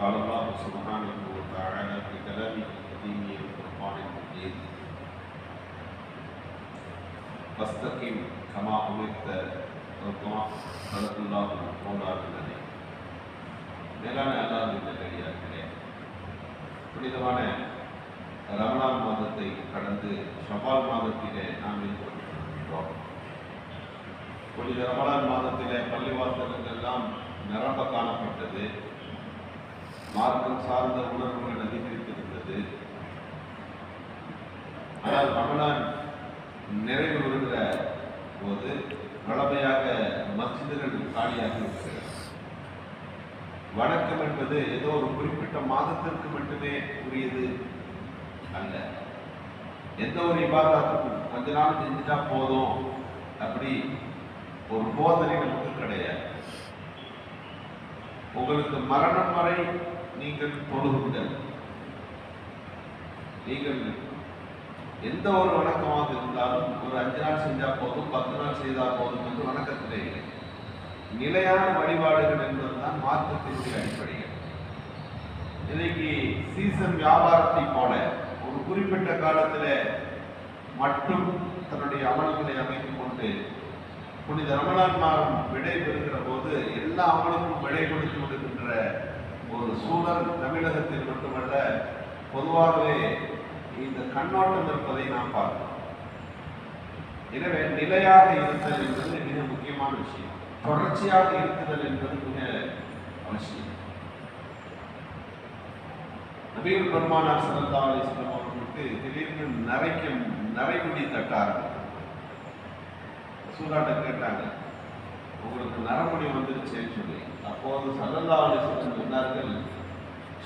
قال الله سبحانه وتعالى في كلامه القديم والقرآن المجيد فاستقم كما أمرت وكما صدق الله مولانا الذي மேலான அல்லாஹ் நல்லடியார்களே புனிதமான ரமலான் மாதத்தை கடந்து ஷபால் மாதத்திலே நாம் இருக்கிறோம் புனித ரமலான் மாதத்திலே பள்ளிவாசல்கள் எல்லாம் நிரம்ப காணப்பட்டது மார்க்கம் சார்ந்த உணர்வுகள் அதிகரித்திருந்தது ஆனால் ரமணான் நிறைவு வருகிற போது வளமையாக மசிதர்கள் காலியாக இருக்கிறது வணக்கம் என்பது ஏதோ ஒரு குறிப்பிட்ட மாதத்திற்கு மட்டுமே உரியது அல்ல. எந்த ஒரு இபாதத்துக்கும் கொஞ்ச நாள் செஞ்சுட்டா போதும் அப்படி ஒரு போதனை நமக்கு கிடையாது. உங்களுக்கு மரணம் வரை நீங்கள் தொழுகுங்கள். நீங்கள் எந்த ஒரு வணக்கமாக இருந்தாலும் ஒரு அஞ்சு நாள் செஞ்சா போதும் பத்து நாள் செய்தால் போதும் என்று வணக்கத்திலே இல்லை. நிலையான வழிபாடுகள் என்பதுதான் மாற்றத்தினுடைய அடிப்படைகள். இன்னைக்கு சீசன் வியாபாரத்தை போல ஒரு குறிப்பிட்ட காலத்தில் மட்டும் தன்னுடைய அமல்களை அமைத்துக் கொண்டு புனித ரமணான் மாதம் விடை பெறுகிற போது எல்லா அமலுக்கும் விடை கொடுத்து கொடுக்கின்ற ஒரு சூழல் தமிழகத்தில் மட்டுமல்ல பொதுவாகவே இந்த கண்ணோட்டம் இருப்பதை நாம் பார்க்கிறோம். எனவே நிலையாக இருத்தல் என்பது மிக முக்கியமான விஷயம். தொடர்ச்சியாக இருக்குதல் என்பது மிக அவசியம். நபீர் பெருமானார் சிறந்தா அலிஸ்லாம் அவர்களுக்கு திடீர்னு நரைக்கும் நரைமுடி தட்ட ஆரம்பித்தார் கேட்டாங்க. உங்களுக்கு நரமுடி வந்துருச்சேன்னு சொல்லி. அப்போது சல்லல்லா அலிஸ்லாம் சொன்னார்கள்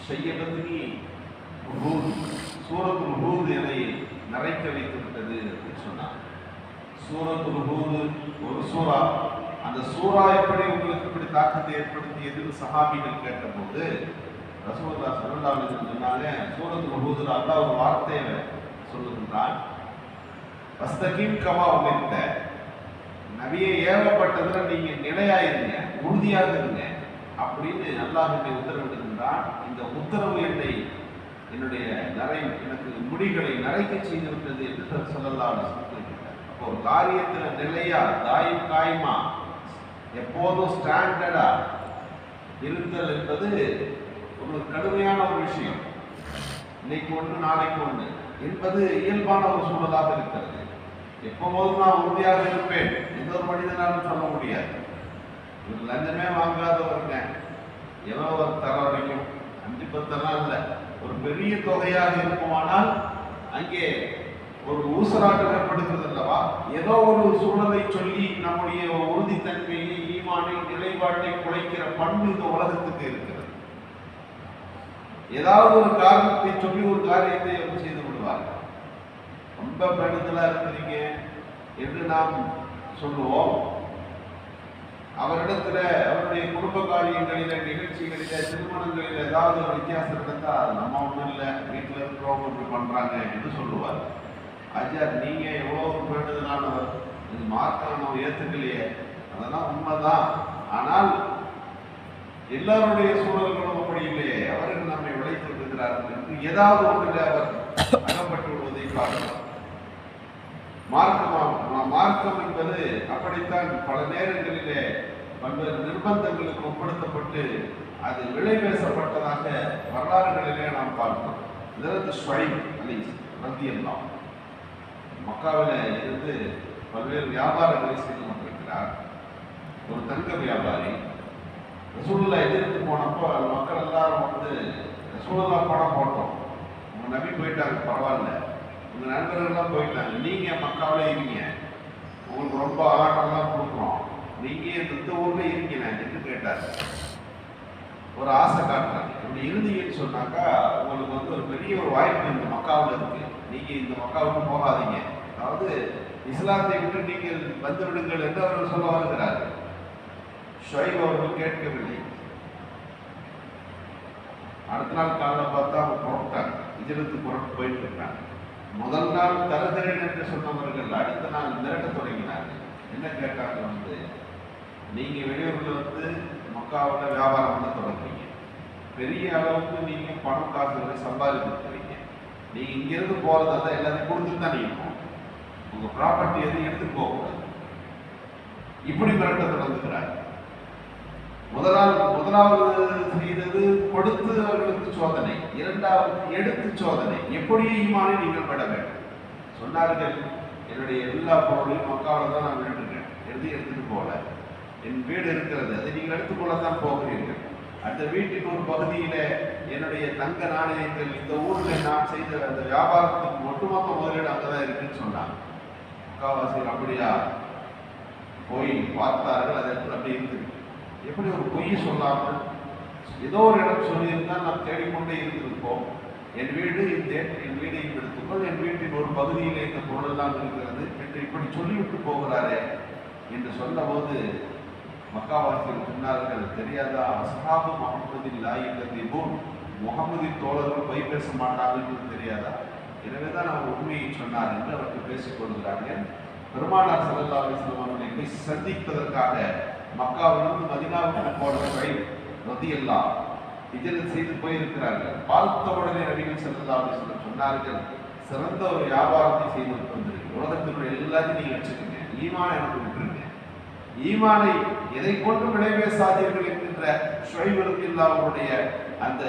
செய்யபதினி ரூத் சூரத்துல் ஹூத் என்னை நரைக்க வைத்து விட்டது அப்படின்னு சொன்னார் சூரத்துல் ரூது ஒரு சூறா. அந்த சூறா எப்படி உங்களுக்கு இப்படி தாக்கத்தை ஏற்படுத்தியதுன்னு சஹாபிகள் கேட்டபோது ரசூல்லா சல்லல்லாஹு அலைஹி வஸல்லம் சொன்னாங்க சூரத்துல் ஹூதுல அல்லாஹ் ஒரு வார்த்தையை சொல்லுகின்றான். வஸ்தகீம் கமா உமிர்த்த. நபியை ஏவப்பட்டதுல நீங்க நிலையாயிருங்க உறுதியாக இருங்க அப்படின்னு அல்லாஹ் என்னை உத்தரவிடுகின்றான் இந்த உத்தரவு என்னை என்னுடைய நரை எனக்கு முடிகளை நரைக்க செய்து விட்டது என்று சொல்லலாம் அப்போ ஒரு காரியத்துல நிலையா தாயும் காயுமா எப்போதும் ஸ்டாண்டர்டா இருத்தல் என்பது ஒரு கடுமையான ஒரு விஷயம். இன்னைக்கு ஒன்று நாளைக்கு ஒன்று என்பது இயல்பான ஒரு சூழலாக இருக்கிறது. எப்போதும் நான் உறுதியாக இருப்பேன். எந்த ஒரு மனிதனாலும் சொல்ல முடியாது. இவர் லஞ்சமே வாங்காதவருங்க. எவ்வளவு தர வரைக்கும் அஞ்சு பத்தெல்லாம் இல்லை. ஒரு பெரிய தொகையாக இருக்குமானால் அங்கே ஒரு ஊசலாட்டம் ஏற்படுகிறது அல்லவா ஏதோ ஒரு சூழலை சொல்லி நம்முடைய உறுதித்தன்மையை ஈமானை நிலைப்பாட்டை குலைக்கிற பண்பு இந்த உலகத்துக்கு இருக்கிறது. ஏதாவது ஒரு காரணத்தை சொல்லி ஒரு காரியத்தை செய்து விடுவார்கள் ரொம்ப பெருந்தலா இருக்கிறீங்க என்று நாம் சொல்லுவோம். அவரிடத்துல அவருடைய குடும்ப காரியங்களில நிகழ்ச்சிகளில திருமணங்களில் ஏதாவது ஒரு வித்தியாசம் இருந்தா நம்ம ஒன்றும் இல்லை வீட்டில் இருக்கிறவங்க இப்படி பண்றாங்க என்று சொல்லுவார். ஆச்சார் நீங்க எவ்வளவு வேண்டுதலானவர் இது மாற்றம் நம்ம ஏத்துக்கலையே. அதெல்லாம் உண்மைதான். ஆனால் எல்லாருடைய சூழல்களும் அப்படி இல்லையே. அவர்கள் நம்மை விளைத்து விடுகிறார்கள் என்று ஏதாவது ஒன்றில் அவர் அகப்பட்டு விடுவதை பார்க்கலாம் மார்க்கம் மார்க்கம் என்பது அப்படித்தான் பல நேரங்களிலே பல்வேறு நிர்பந்தங்களுக்கு உட்படுத்தப்பட்டு அது விலை பேசப்பட்டதாக வரலாறுகளிலே நாம் பார்க்கிறோம். இதற்கு ஸ்வைம் அலி ரத்தியல்லாம் மக்காவில் இருந்து பல்வேறு வியாபாரங்களை செய்து கொண்டிருக்கிறார். ஒரு தங்க வியாபாரி. ரசூலுல்லா எதிர்த்து போனப்போ மக்கள் எல்லாரும் வந்து ரசூலுல்லா பணம் போட்டோம். உங்க நம்பி போயிட்டாங்க பரவாயில்ல. உங்க நண்பர்கள்லாம் போயிட்டாங்க. நீங்க மக்காவில இருக்கீங்க. உங்களுக்கு ரொம்ப ஆட்டம்லாம் கொடுக்குறோம். நீங்க இந்த ஊர்ல இருக்கீங்க. என்று கேட்டார் ஒரு ஆசை காட்டுறாங்க. இப்படி இருந்தீங்கன்னு சொன்னாக்கா உங்களுக்கு வந்து ஒரு பெரிய ஒரு வாய்ப்பு இந்த மக்காவில் இருக்கு. நீங்க இந்த மக்காவுக்கு போகாதீங்க. அதாவது இஸ்லாத்தை விட்டு நீங்கள் வந்து விடுங்கள் என்று அவர்கள் சொல்ல வருகிறார் ஷொய்ப் அவர்கள் கேட்கவில்லை. அடுத்த நாள் காலைல பார்த்தா அவங்க புறப்பட்டாங்க. இஜிலத்து புறப்பட்டு போயிட்டு இருக்காங்க முதல் நாள் தருகிறேன் என்று சொன்னவர்கள் அடுத்த நாள் மிரட்ட தொடங்கினார்கள். என்ன கேட்டாங்க வந்து? நீங்க வெளியூர்ல வந்து மக்காவில் வியாபாரம் பண்ண தொடங்குறீங்க. பெரிய அளவுக்கு நீங்க பணம் காசுகளை சம்பாதிச்சிருக்கிறீங்க. நீங்க இங்கிருந்து போகிறதா இருந்தா எல்லாத்தையும் கொடுத்துட்டு தான் நீங்க போகணும் உங்க ப்ராப்பர்ட்டி எதுவும் எடுத்துட்டு போகக்கூடாது. இப்படி மிரட்ட தொடங்குகிறாங்க முதலாவது முதலாவது செய்தது கொடுத்து அவர்களுக்கு சோதனை. இரண்டாவது எடுத்து சோதனை. எப்படி ஈமானை நீங்கள் பெற வேண்டும்? சொன்னார்கள் என்னுடைய எல்லா பொருளையும் மக்காவில் தான் நான் விட்டுருக்கேன். எழுதி எடுத்துட்டு போகல. என் வீடு இருக்கிறது. அதை நீங்கள் எடுத்துக்கொள்ளத்தான் போகிறீர்கள். அந்த வீட்டின் ஒரு பகுதியில என்னுடைய தங்க நாணயங்கள் இந்த ஊர்ல நான் செய்த அந்த வியாபாரத்துக்கு ஒட்டுமொத்த முதலீடு அங்கதான் இருக்குன்னு சொன்னாங்க முக்காவாசிகள் அப்படியா? போய் பார்த்தார்கள் அது அப்படி இருந்துருக்கு எப்படி ஒரு பொய் சொல்லாமல் ஏதோ ஒரு இடம் சொல்லியிருந்தால் நாம் தேடிக்கொண்டே இருந்திருப்போம். என் வீடு இந்த என் வீடையும் எடுத்துக்கொள் என் வீட்டின் ஒரு பகுதியில் இந்த பொருளெல்லாம் இருக்கிறது என்று இப்படி சொல்லிவிட்டு போகிறாரே என்று சொன்னபோது மக்காவாசிகள் சொன்னார்கள் தெரியாதா? அசாபு முகமதின் லாயில்லதிபூன் முகமதின் தோழர்கள் பொய் பேச மாட்டார்கள் தெரியாதா? எனவே தான் அவர் உண்மையை சொன்னார் என்று அவர்கள் பேசிக் கொள்கிறார்கள். பெருமானார் சல்லா அலிஸ்லாம் அவர்களை சந்திப்பதற்காக மக்காவிலிருந்து மதினாவுக்கு போன வழி ரதியெல்லாம் இதில் செய்து போயிருக்கிறார்கள். பார்த்த உடனே நபிகள் சல்லா சொல்லி சொன்னார்கள் சிறந்த ஒரு வியாபாரத்தை செய்து வந்திருக்கு உலகத்தினுடைய எல்லாத்தையும் நீங்க வச்சுக்கோங்க ஈமான எனக்கு விட்டுருங்க. ஈமானை எதை கொண்டு விளைவேசாதீர்கள் என்கின்ற ஷுவைபுரத்தில் அவருடைய அந்த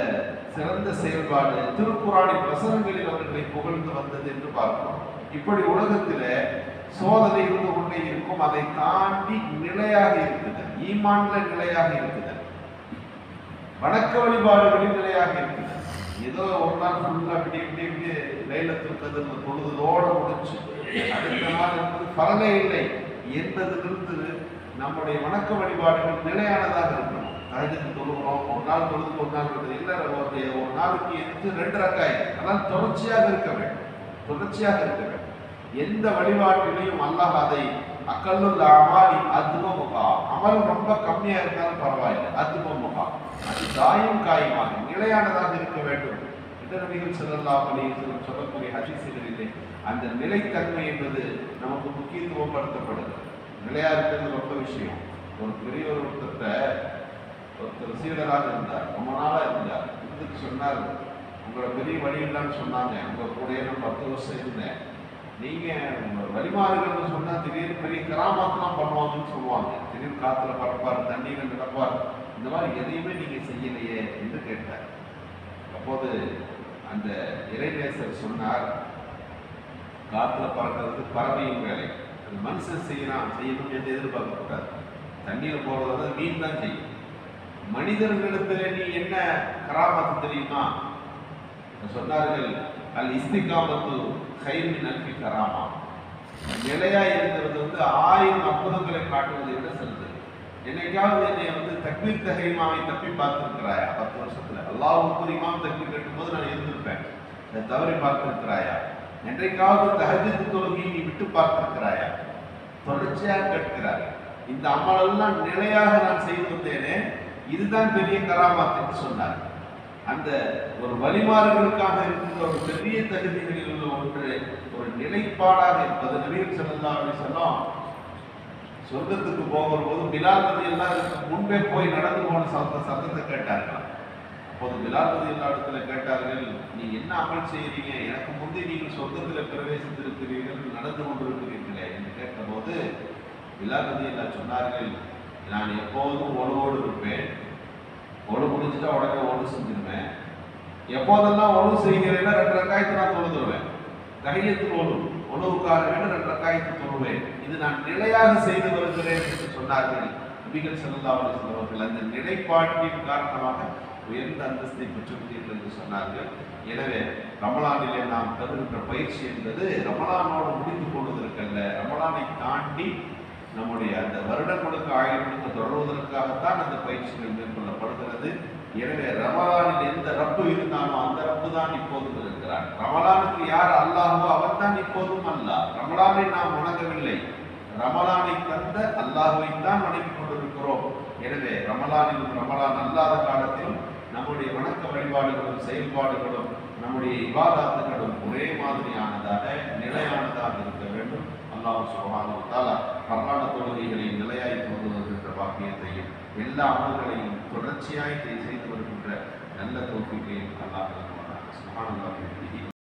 சிறந்த செயல்பாடு திருக்குறானின் வசனங்களில் அவர்களை புகழ்ந்து வந்தது என்று பார்க்கிறோம். இப்படி உலகத்தில் சோதனை இருந்து கொண்டே இருக்கும் அதை தாண்டி நிலையாக இருக்குதல் ஈமான்ல நிலையாக இருக்குதல் வணக்க வழிபாடுகளில் நிலையாக இருக்குதல் ஏதோ ஒரு நாள் ஃபுல்லா இப்படி இப்படி இப்படி லைலத்தில் கதிர் பொழுதோட முடிச்சு அடுத்த நாள் என்பது பலனே இல்லை என்பதிலிருந்து நம்முடைய வணக்க வழிபாடுகள் நிலையானதாக இருக்கணும் தகஜத்து தொழுகிறோம் ஒரு நாள் தொழுது ஒரு நாள் வருது இல்லை ஒரு ஒரு நாளுக்கு எடுத்து ரெண்டு ரக்காய். ஆனால் தொடர்ச்சியாக இருக்க வேண்டும். தொடர்ச்சியாக இருக்க வேண்டும். எந்த வழிபாட்டிலையும் அல்லாஹ் அதை அக்கல்லுள்ள அமாலி அத்துவமுகா அமல் ரொம்ப கம்மியா இருந்தாலும் பரவாயில்லை. அத்துவமுகா அது தாயும் காயமாக நிலையானதாக இருக்க வேண்டும். இந்த நபிகள் செல்லலாம் அலையம் சொல்லக்கூடிய ஹதீசுகளிலே அந்த நிலைத்தன்மை என்பது நமக்கு முக்கியத்துவம் படுத்தப்படுது நிலையா இருக்கிறது ரொம்ப விஷயம். ஒரு பெரிய ஒரு ஒருத்தர் சீடராக இருந்தார் ரொம்ப நாளா இருந்தார். இருந்துட்டு சொன்னார் உங்களை பெரிய வழி இல்லைன்னு சொன்னாங்க. உங்க கூடயே நான் பத்து வருஷம் இருந்தேன். நீங்க வழிமாறுகள்னு சொன்னா திடீர்னு பெரிய கராமாத்தெல்லாம் பண்ணுவாங்கன்னு சொல்லுவாங்க. திடீர்னு காத்துல பறப்பார் தண்ணீர் கிடப்பார். இந்த மாதிரி எதையுமே நீங்க செய்யலையே என்று கேட்டார். அப்போது அந்த இறைநேசர் சொன்னார் காத்துல பறக்கிறது பறவையும் வேலை. அது மனுஷன் செய்யலாம் செய்யணும் என்று எதிர்பார்க்கக்கூடாது தண்ணீர் போறது மீன் தான் செய்யும். மனிதர்களிடத்தில் நீ என்ன கராமத்து தெரியுமா? சொன்னார்கள் அல் இஸ்திகாமத்து கைமின் நல்கி தராமா நிலையா இருக்கிறது வந்து ஆயிரம் அற்புதங்களை காட்டுவது என்ன சொல்லுது என்னைக்காவது என்னை வந்து தக்பீர் தகைமாவை தப்பி பார்த்திருக்கிறாயா? பத்து வருஷத்துல. அல்லாஹ் இமாம் தக்பீர் கட்டும்போது நான் இருந்திருப்பேன். அதை தவறி பார்த்திருக்கிறாயா? என்றைக்காவது தஹஜத்து தொழுகையை நீ விட்டு பார்த்திருக்கிறாயா? தொடர்ச்சியாக கேட்கிறார். இந்த அமலெல்லாம் நிலையாக நான் செய்து வந்தேனே இதுதான் பெரிய கராமாத் சொன்னார். அந்த ஒரு வழிமாறுகளுக்காக இருக்கின்ற ஒரு பெரிய தகுதிகளில் உள்ள ஒன்று ஒரு நிலைப்பாடாக இருப்பது. நபிகள் ஸல்லல்லாஹு சொன்னோம் சொர்க்கத்துக்கு போகிற போது பிலால் நதி எல்லாம் முன்பே போய் நடந்து போன சத்த சத்தத்தை கேட்டார்களாம். அப்போது பிலால் நதி எல்லா இடத்துல கேட்டார்கள் நீ என்ன அமல் செய்கிறீங்க? எனக்கு முந்தி நீங்கள் சொர்க்கத்தில் பிரவேசித்திருக்கிறீர்கள் நடந்து கொண்டிருக்கிறீர்களே என்று கேட்டபோது பிலால் நதி எல்லாம் சொன்னார்கள் நான் எப்போதும் ஒழுவோடு இருப்பேன். ஒழு முடிச்சுட்டா உடனே ஒழு செஞ்சிருவேன். எப்போதெல்லாம் ஒழு செய்கிறேன்னா ரெண்டு ரக்காயத்தை நான் தொழுதுருவேன் தைரியத்தில் ஒழு ஒழுவுக்காக வேண்டும் ரெண்டு ரக்காயத்தை தொழுவேன். இது நான் நிலையாக செய்து வருகிறேன் என்று சொன்னார்கள் நபிகள் ஸல்லல்லாஹு அவர்கள். அந்த நிலைப்பாட்டின் காரணமாக உயர்ந்த அந்தஸ்தை பெற்றுள்ளீர்கள் என்று சொன்னார்கள். எனவே ரமலானிலே நாம் தருகின்ற பயிற்சி என்பது ரமலானோடு முடிந்து கொள்வதற்கல்ல ரமலானை தாண்டி நம்முடைய அந்த வருடங்களுக்கு ஆயிரங்களுக்கு தொடர்வதற்காகத்தான் அந்த பயிற்சிகள் மேற்கொள்ளப்படுகிறது. எனவே ரமலானில் எந்த ரப்பு இருந்தாலும் அந்த ரப்பு தான் இப்போதும் இருக்கிறார் ரமலானுக்கு யார் அல்லாஹோ அவன் தான் இப்போதும் அல்லா. ரமலானை நாம் வணங்கவில்லை. ரமலானை தந்த அல்லாஹுவை தான் வணங்கிக் கொண்டிருக்கிறோம். எனவே ரமலானிலும் ரமலான் அல்லாத காலத்திலும் நம்முடைய வணக்க வழிபாடுகளும் செயல்பாடுகளும் நம்முடைய விவாதத்துகளும் ஒரே மாதிரியானதாக அல்லாஹ் சுபஹானஹு வ தஆலா தொழுகைகளை நிலையாய் கொண்டு வருகின்ற பாக்கியத்தையும் எல்லா அமல்களையும் தொடர்ச்சியாய் செய்து வருகின்ற நல்ல தோப்பிக்கை அல்லாஹ் சுகானந்தாக